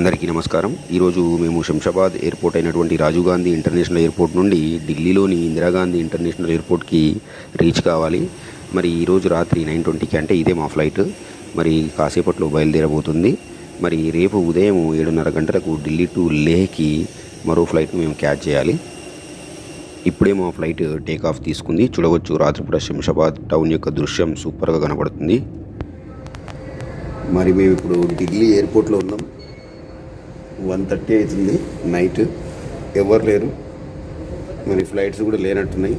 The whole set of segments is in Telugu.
అందరికీ నమస్కారం. ఈరోజు మేము శంషాబాద్ ఎయిర్పోర్ట్ అయినటువంటి రాజీవ్ గాంధీ ఇంటర్నేషనల్ ఎయిర్పోర్ట్ నుండి ఢిల్లీలోని ఇందిరాగాంధీ ఇంటర్నేషనల్ ఎయిర్పోర్ట్కి రీచ్ కావాలి. మరి ఈరోజు రాత్రి నైన్ ట్వంటీకి అంటే ఇదే మా ఫ్లైట్. మరి కాసేపట్లో బయలుదేరబోతుంది. మరి రేపు ఉదయం ఏడున్నర గంటలకు ఢిల్లీ టు లేహ్కి మరో ఫ్లైట్ను మేము క్యాచ్ చేయాలి. ఇప్పుడే మా ఫ్లైట్ టేక్ ఆఫ్ తీసుకుంది. చూడవచ్చు రాత్రిపూట శంషాబాద్ టౌన్ యొక్క దృశ్యం సూపర్గా కనబడుతుంది. మరి మేము ఇప్పుడు ఢిల్లీ ఎయిర్పోర్ట్లో ఉన్నాం. వన్ థర్టీ అవుతుంది నైట్. ఎవరు లేరు. మరి ఫ్లైట్స్ కూడా లేనట్టున్నాయి.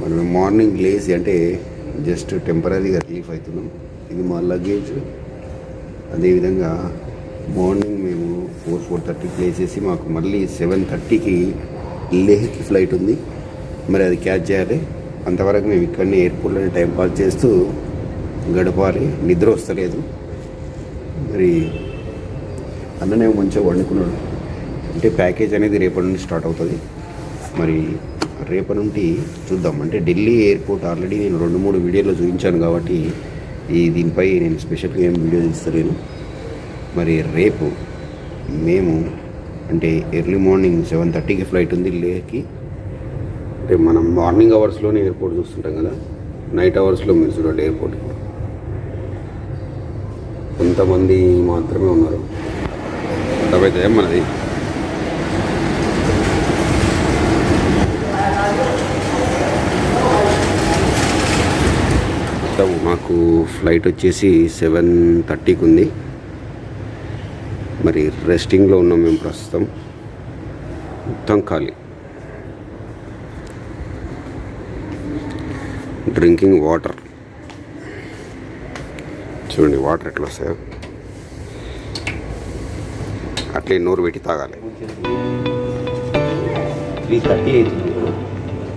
మరి మార్నింగ్ లేచి అంటే జస్ట్ టెంపరీగా రిలీఫ్ అవుతున్నాం. ఇది మా లగేజ్. అదేవిధంగా మార్నింగ్ మేము ఫోర్ ఫోర్ థర్టీకి లేచేసి మాకు మళ్ళీ సెవెన్ థర్టీకి లేహ్కి ఫ్లైట్ ఉంది. మరి అది క్యాచ్ చేయాలి. అంతవరకు మేము ఇక్కడనే ఎయిర్పోర్ట్లోనే టైం పాస్ చేస్తూ గడపాలి. నిద్ర వస్తలేదు. మరి అన్ననే మంచిగా వండుకున్నాడు. అంటే ప్యాకేజ్ అనేది రేపటి నుండి స్టార్ట్ అవుతుంది. మరి రేపటి నుండి చూద్దాం. అంటే ఢిల్లీ ఎయిర్పోర్ట్ ఆల్రెడీ నేను రెండు మూడు వీడియోలో చూపించాను కాబట్టి ఈ దీనిపై నేను స్పెషల్గా ఏం వీడియో తీస్తలేను. మరి రేపు మేము అంటే ఎర్లీ మార్నింగ్ సెవెన్ థర్టీకి ఫ్లైట్ ఉంది లేకి అంటే మనం మార్నింగ్ అవర్స్లోనే ఎయిర్పోర్ట్ చూస్తుంటాం కదా. నైట్ అవర్స్లో మీరు చూడండి ఎయిర్పోర్ట్ కొంతమంది మాత్రమే ఉన్నారు. అయితే మనది. మొత్తం మాకు ఫ్లైట్ వచ్చేసి సెవెన్ థర్టీకి ఉంది మరి రెస్టింగ్లో ఉన్నాం మేము ప్రస్తుతం. మొత్తం ఖాళీ. Drinking water. చూడండి వాటర్ ఎట్లా వస్తాయో. అట్లే నోరు పెట్టి తాగాలి. త్రీ థర్టీ అవుతుంది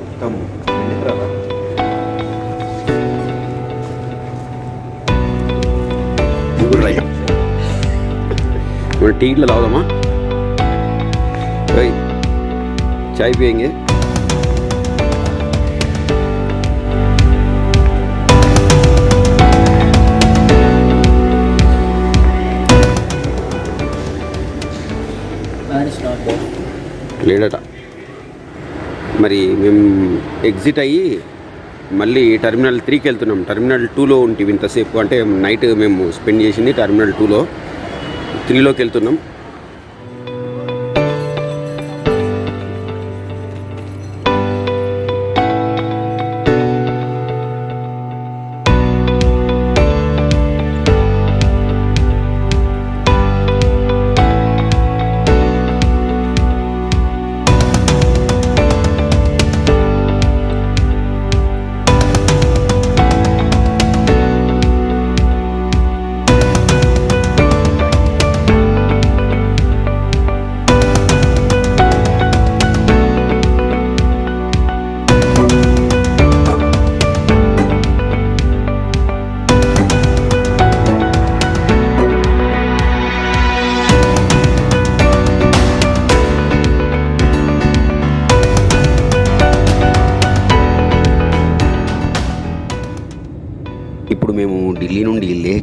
మొత్తం ఇప్పుడు టీ ఇట్లా తాగుదామా? ఓయ్ చాయ్ పియంగే లేడట మరి మేము ఎగ్జిట్ అయ్యి మళ్ళీ టెర్మినల్ త్రీకి వెళ్తున్నాం. టెర్మినల్ టూలో ఉంటుంది ఇంతసేపు అంటే నైట్ మేము స్పెండ్ చేసింది టెర్మినల్ టూలో. త్రీలోకి వెళ్తున్నాం.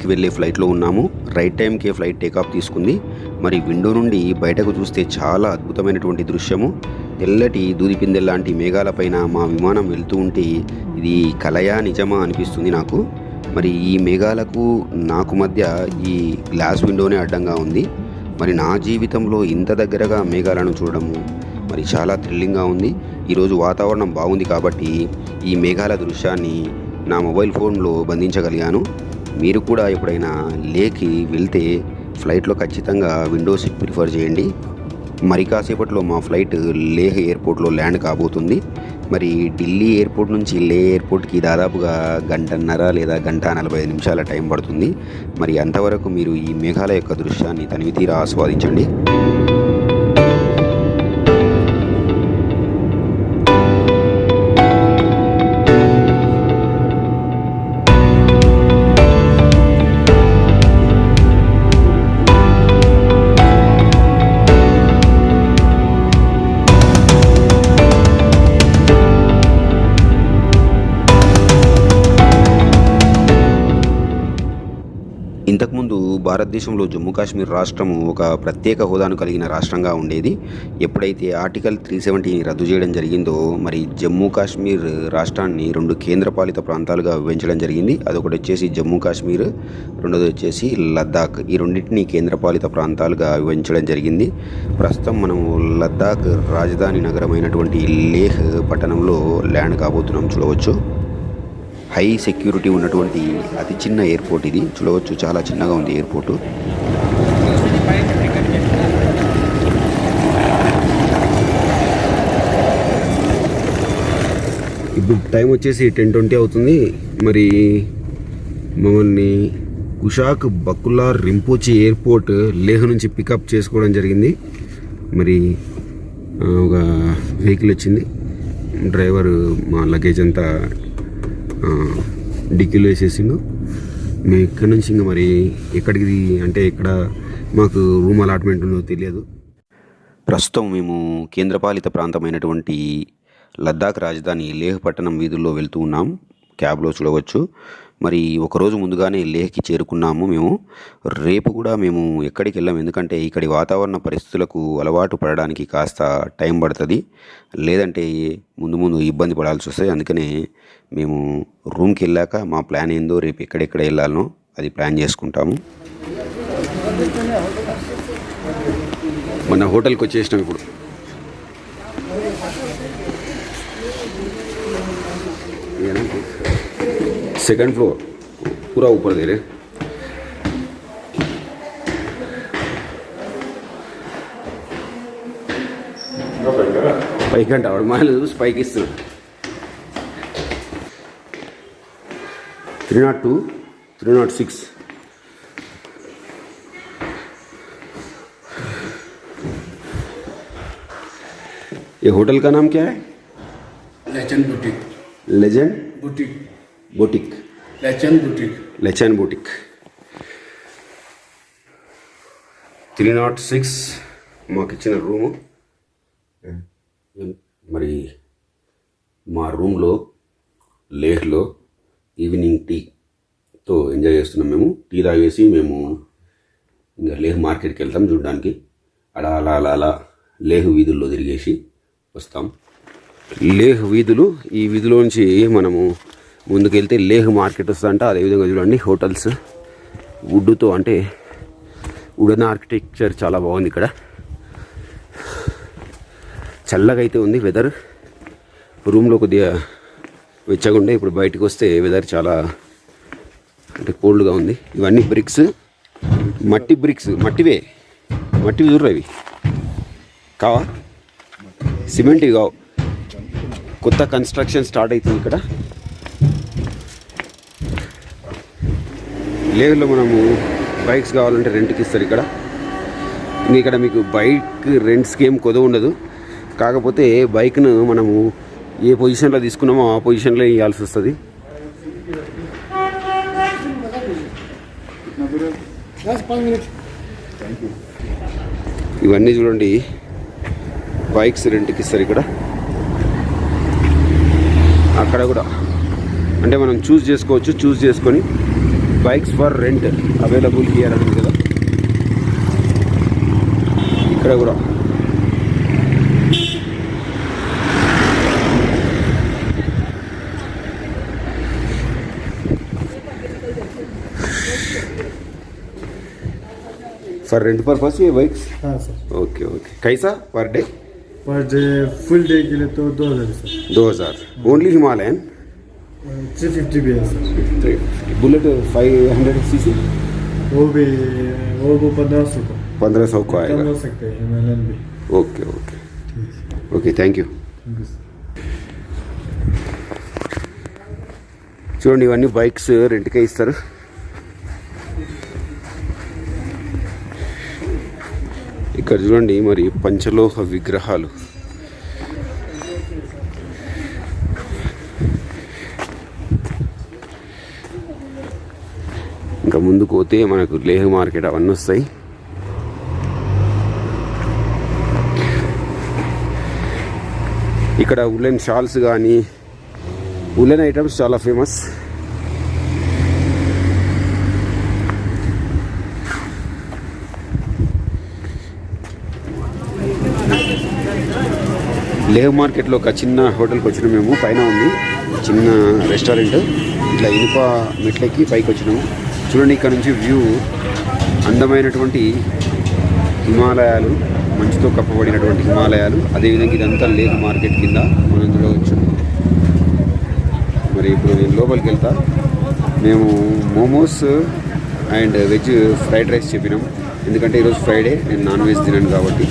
ఢిల్లీకి వెళ్ళే ఫ్లైట్లో ఉన్నాము. రైట్ టైంకే ఫ్లైట్ టేకాఫ్ తీసుకుంది. మరి విండో నుండి బయటకు చూస్తే చాలా అద్భుతమైనటువంటి దృశ్యము. తెల్లటి దూదిపిందెల లాంటి మేఘాలపైన మా విమానం వెళ్తూ ఉంటే ఇది కలయా నిజమా అనిపిస్తుంది నాకు. మరి ఈ మేఘాలకు నాకు మధ్య ఈ గ్లాస్ విండోనే అడ్డంగా ఉంది. మరి నా జీవితంలో ఇంత దగ్గరగా మేఘాలను చూడడము మరి చాలా థ్రిల్లింగ్గా ఉంది. ఈరోజు వాతావరణం బాగుంది కాబట్టి ఈ మేఘాల దృశ్యాన్ని నా మొబైల్ ఫోన్లో బంధించగలిగాను. మీరు కూడా ఎప్పుడైనా లేకి వెళ్తే ఫ్లైట్లో ఖచ్చితంగా విండో సీట్ ప్రిఫర్ చేయండి. మరి కాసేపట్లో మా ఫ్లైట్ లేహ్ ఎయిర్పోర్ట్లో ల్యాండ్ కాబోతుంది. మరి ఢిల్లీ ఎయిర్పోర్ట్ నుంచి లే ఎయిర్పోర్ట్కి దాదాపుగా గంటన్నర లేదా గంట నలభై ఐదు నిమిషాల టైం పడుతుంది. మరి అంతవరకు మీరు ఈ మేఘాల యొక్క దృశ్యాన్ని తనివి తీరా ఆస్వాదించండి. భారతదేశంలో జమ్మూ కాశ్మీర్ రాష్ట్రము ఒక ప్రత్యేక హోదాను కలిగిన రాష్ట్రంగా ఉండేది. ఎప్పుడైతే ఆర్టికల్ త్రీ సెవెంటీని రద్దు చేయడం జరిగిందో మరి జమ్మూ కాశ్మీర్ రాష్ట్రాన్ని రెండు కేంద్రపాలిత ప్రాంతాలుగా విభజించడం జరిగింది. అదొకటి వచ్చేసి జమ్మూ కాశ్మీర్ రెండోది వచ్చేసి లద్దాఖ్. ఈ రెండింటిని కేంద్రపాలిత ప్రాంతాలుగా విభజించడం జరిగింది. ప్రస్తుతం మనము లద్దాఖ్ రాజధాని నగరమైనటువంటి లేహ్ పట్టణంలో ల్యాండ్ కాబోతున్నాం చూడవచ్చు. హై సెక్యూరిటీ ఉన్నటువంటి అతి చిన్న ఎయిర్పోర్ట్ ఇది. చూడవచ్చు చాలా చిన్నగా ఉంది ఎయిర్పోర్టు. ఇప్పుడు టైం వచ్చేసి టెన్ ట్వంటీ అవుతుంది. మరి మమ్మల్ని కుషాక్ బకులా రింపోచి ఎయిర్పోర్ట్ లేహ్ నుంచి పికప్ చేసుకోవడం జరిగింది. మరి ఒక వెహికల్ వచ్చింది. డ్రైవర్ మా లగేజ్ అంతా డిక్కీలో వేసేసిండు. మేము ఇక్కడ నుంచి ఇంకా మరి ఎక్కడికి అంటే ఇక్కడ మాకు రూమ్ అలాట్మెంట్ ఉందో తెలియదు. ప్రస్తుతం మేము కేంద్రపాలిత ప్రాంతమైనటువంటి లద్దాఖ్ రాజధాని లేహ్ పట్టణం వీధుల్లో వెళ్తూ ఉన్నాం. క్యాబ్లో చూడవచ్చు. మరి ఒకరోజు ముందుగానే లేహ్కి చేరుకున్నాము మేము. రేపు కూడా మేము ఎక్కడికి వెళ్ళాం. ఎందుకంటే ఇక్కడి వాతావరణ పరిస్థితులకు అలవాటు పడడానికి కాస్త టైం పడుతుంది. లేదంటే ముందు ముందు ఇబ్బంది పడాల్సి వస్తుంది. అందుకనే మేము రూమ్కి వెళ్ళాక మా ప్లాన్ ఏందో రేపు ఎక్కడెక్కడ వెళ్ళాలనో అది ప్లాన్ చేసుకుంటాము. మన హోటల్కి వచ్చేసినాం ఇప్పుడు. సెకండ్ ఫ్లోర్ పూరా ऊपर दे रहे పైకి అంట ఆవిడ మాయలు చూసి పైకి ఇస్తున్నాడు three nought two three nought six ये होटल का नाम क्या है लेचन boutique legend boutique boutique. Legend boutique. Legend boutique. Three not six మాకు ఇచ్చిన రూము. మరి మా రూమ్లో లేహ్లో ఈవినింగ్ టీతో ఎంజాయ్ చేస్తున్నాం మేము. టీ తాగేసి మేము ఇంకా లేహ్ మార్కెట్కి వెళ్తాం చూడడానికి. అలా అలా అలా అలా లేహ్ వీధుల్లో తిరిగేసి వస్తాం. లేహ్ వీధులు ఈ వీధిలోంచి మనము ముందుకెళ్తే లేహ్ మార్కెట్ వస్తుందంట. అదేవిధంగా చూడండి హోటల్స్. వుడ్తో అంటే వుడన్ ఆర్కిటెక్చర్ చాలా బాగుంది ఇక్కడ. చల్లగా అయితే ఉంది వెదర్. రూమ్లో కొద్దిగా వెచ్చగుండే ఇప్పుడు బయటకు వస్తే వెదర్ చాలా అంటే కోల్డ్గా ఉంది. ఇవన్నీ బ్రిక్స్. మట్టి బ్రిక్స్ మట్టివే. మట్టి చూడరు అవి కావా? సిమెంట్ ఇవి కావు. కొత్త కన్స్ట్రక్షన్ స్టార్ట్ అవుతుంది ఇక్కడ. లేహ్లో మనము బైక్స్ కావాలంటే రెంట్కి ఇస్తారు ఇక్కడ. ఇంక ఇక్కడ మీకు బైక్ రెంట్స్కి ఏం కొదవ ఉండదు. కాకపోతే బైక్ను మనము ఏ పొజిషన్లో తీసుకున్నామో ఆ పొజిషన్లో ఇవ్వాల్సి వస్తుంది. ఇవన్నీ చూడండి. బైక్స్ రెంట్కి ఇస్తారు ఇక్కడ. అక్కడ కూడా. అంటే మనం చూస్ చేసుకోవచ్చు చూస్ చేసుకొని bikes for rent available here అని ఉంది కదా ఇక్కడ కూడా फॉर रेंट पर्पस ये बाइक्स हाँ सर ओके ओके कैसा per day per day full day के लिए तो दो हज़ार सर दो हज़ार ओनली हिमालयन थ्री फिफ्टी भी है sir Bullet five hundred C C वो भी वो वो पंद्रह सौ का पंद्रह सौ को कम आएगा हो सकते हैं हिमालयन भी okay okay okay thank you Thank you, sir. చూడండి ఇవన్నీ బైక్స్ రెంట్కే ఇస్తారు ఇక్కడ చూడండి మరి పంచలోహ విగ్రహాలు ముందుకు పోతే మనకు లేహ్ మార్కెట్ అవన్నీ వస్తాయి. ఇక్కడ ఉలెన్ షాల్స్ కానీ ఉలెన్ ఐటమ్స్ చాలా ఫేమస్. లేహ్ మార్కెట్లో ఒక చిన్న హోటల్కి వచ్చినాం మేము పైన ఉంది. చిన్న రెస్టారెంట్. ఇట్లా ఇనుప మెట్లెక్కి పైకి వచ్చినాము. చూడండి ఇక్కడ నుంచి వ్యూ. అందమైనటువంటి హిమాలయాలు మంచుతో కప్పబడినటువంటి హిమాలయాలు. అదేవిధంగా ఇదంతా లేక్ మార్కెట్ కింద మనం చూడవచ్చు. మరి ఇప్పుడు నేను లోపలికి వెళ్తా. మేము momos and veg fried rice చెప్పినాం. ఎందుకంటే ఈరోజు ఫ్రైడే నేను నాన్ వెజ్ తినను కాబట్టి.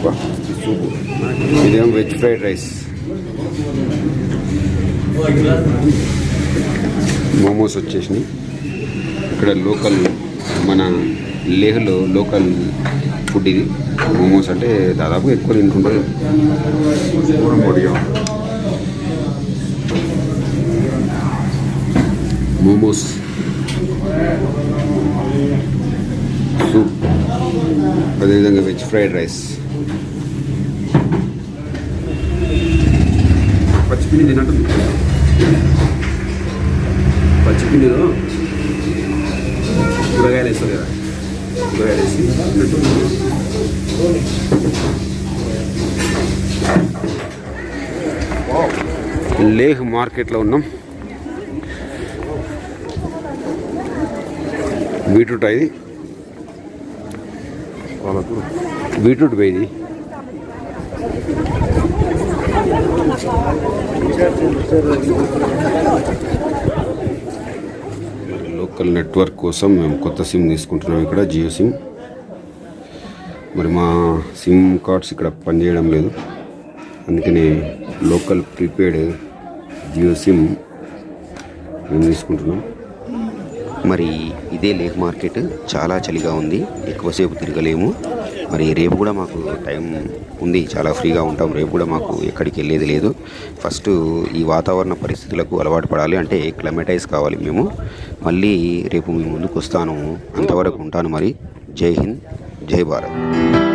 సూపర్ సూపు ఇదేమో వెజ్ ఫ్రైడ్ రైస్ మోమోస్ వచ్చేసినాయి. ఇక్కడ లోకల్ మన లేహ్లో లోకల్ ఫుడ్ ఇది. మోమోస్ అంటే దాదాపు ఎక్కువ తింటుంటారు. మోమోస్ సూప్ అదేవిధంగా వెజ్ ఫ్రైడ్ రైస్ పచ్చిపిండి తినట్టు పచ్చిపిండిలో కూరగాయలు వేస్తారు కదా. కూరగాయలు వేసి తిన్నట్టు లేహ్ మార్కెట్లో ఉన్నాం. బీట్రూట్ ఇది పాలకూర. బీట్రూట్ పోయింది లోకల్ నెట్వర్క్ కోసం మేము కొత్త సిమ్ తీసుకుంటున్నాం ఇక్కడ జియో సిమ్. మరి మా సిమ్ కార్డ్స్ ఇక్కడ పనిచేయడం లేదు. అందుకని లోకల్ ప్రీపెయిడ్ జియో సిమ్ మేము తీసుకుంటున్నాం. మరి ఇదే లేక్ మార్కెట్ చాలా చలిగా ఉంది. ఎక్కువసేపు తిరగలేము. మరి రేపు కూడా మాకు టైం ఉంది. చాలా ఫ్రీగా ఉంటాం. రేపు కూడా మాకు ఎక్కడికి వెళ్ళేది లేదు. ఫస్ట్ ఈ వాతావరణ పరిస్థితులకు అలవాటు పడాలి. అంటే క్లైమేటైజ్ కావాలి మేము. మళ్ళీ రేపు మీ ముందుకు వస్తాను. అంతవరకు ఉంటాను మరి. జై హింద్. జై భారత్.